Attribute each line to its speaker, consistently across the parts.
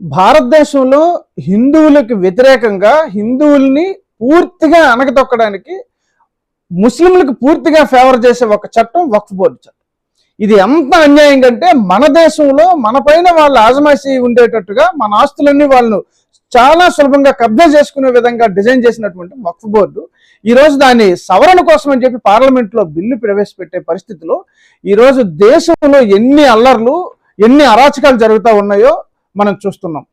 Speaker 1: భారతదేశంలో హిందువులకు వ్యతిరేకంగా హిందువుల్ని పూర్తిగా అణగతొక్కడానికి ముస్లింలకు పూర్తిగా ఫేవర్ చేసే ఒక చట్టం వక్ఫ్ బోర్డు చట్టం. ఇది ఎంత అన్యాయం కంటే మన దేశంలో మన పైన వాళ్ళు ఆజమాసి ఉండేటట్టుగా మన ఆస్తులన్నీ వాళ్ళు చాలా సులభంగా కబ్జా చేసుకునే విధంగా డిజైన్ చేసినటువంటి వక్ఫ్ బోర్డు. ఈరోజు దాని సవరణ కోసం అని చెప్పి పార్లమెంట్లో బిల్లు ప్రవేశపెట్టే పరిస్థితిలో ఈరోజు దేశంలో ఎన్ని అల్లర్లు ఎన్ని అరాచకాలు జరుగుతూ ఉన్నాయో మనం చూస్తున్నాం.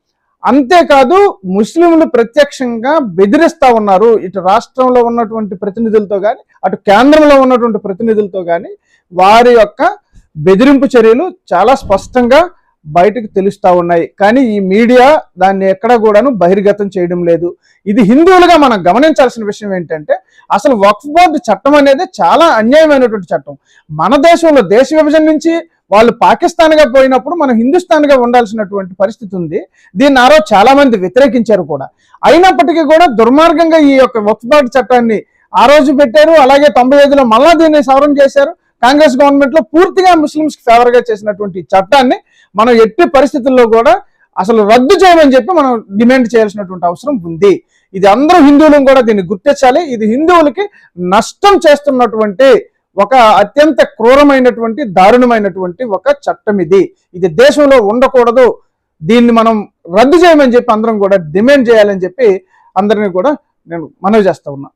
Speaker 1: అంతేకాదు ముస్లింలు ప్రత్యక్షంగా బెదిరిస్తూ ఉన్నారు. ఇటు రాష్ట్రంలో ఉన్నటువంటి ప్రతినిధులతో కానీ అటు కేంద్రంలో ఉన్నటువంటి ప్రతినిధులతో కానీ వారి యొక్క బెదిరింపు చర్యలు చాలా స్పష్టంగా బయటకు తెలుస్తూ ఉన్నాయి. కానీ ఈ మీడియా దాన్ని ఎక్కడ కూడాను బహిర్గతం చేయడం లేదు. ఇది హిందువులుగా మనం గమనించాల్సిన విషయం ఏంటంటే అసలు వక్ఫ్ బోర్డు చట్టం అనేది చాలా అన్యాయమైనటువంటి చట్టం. మన దేశంలో దేశ విభజన నుంచి వాళ్ళు పాకిస్తాన్గా పోయినప్పుడు మనం హిందుస్థాన్గా ఉండాల్సినటువంటి పరిస్థితి ఉంది. దీన్ని ఆరో చాలామంది చాలా మంది వ్యతిరేకించారు కూడా. అయినప్పటికీ కూడా దుర్మార్గంగా ఈ యొక్క వక్ఫ్బాట్ చట్టాన్ని ఆ రోజు పెట్టారు. అలాగే తొంభై ఐదులో మళ్ళా దీన్ని సవరణ చేశారు. కాంగ్రెస్ గవర్నమెంట్లో పూర్తిగా ముస్లింస్ ఫేవర్గా చేసినటువంటి చట్టాన్ని మనం ఎట్టి పరిస్థితుల్లో కూడా అసలు రద్దు చేయమని చెప్పి మనం డిమాండ్ చేయాల్సినటువంటి అవసరం ఉంది. ఇది అందరూ హిందువులను కూడా దీన్ని గుర్తించాలి. ఇది హిందువులకి నష్టం చేస్తున్నటువంటి ఒక అత్యంత క్రూరమైనటువంటి దారుణమైనటువంటి ఒక చట్టం ఇది. ఇది దేశంలో ఉండకూడదు. దీన్ని మనం రద్దు చేయమని చెప్పి అందరం కూడా డిమాండ్ చేయాలని చెప్పి అందరినీ కూడా నేను మనవి చేస్తా ఉన్నా.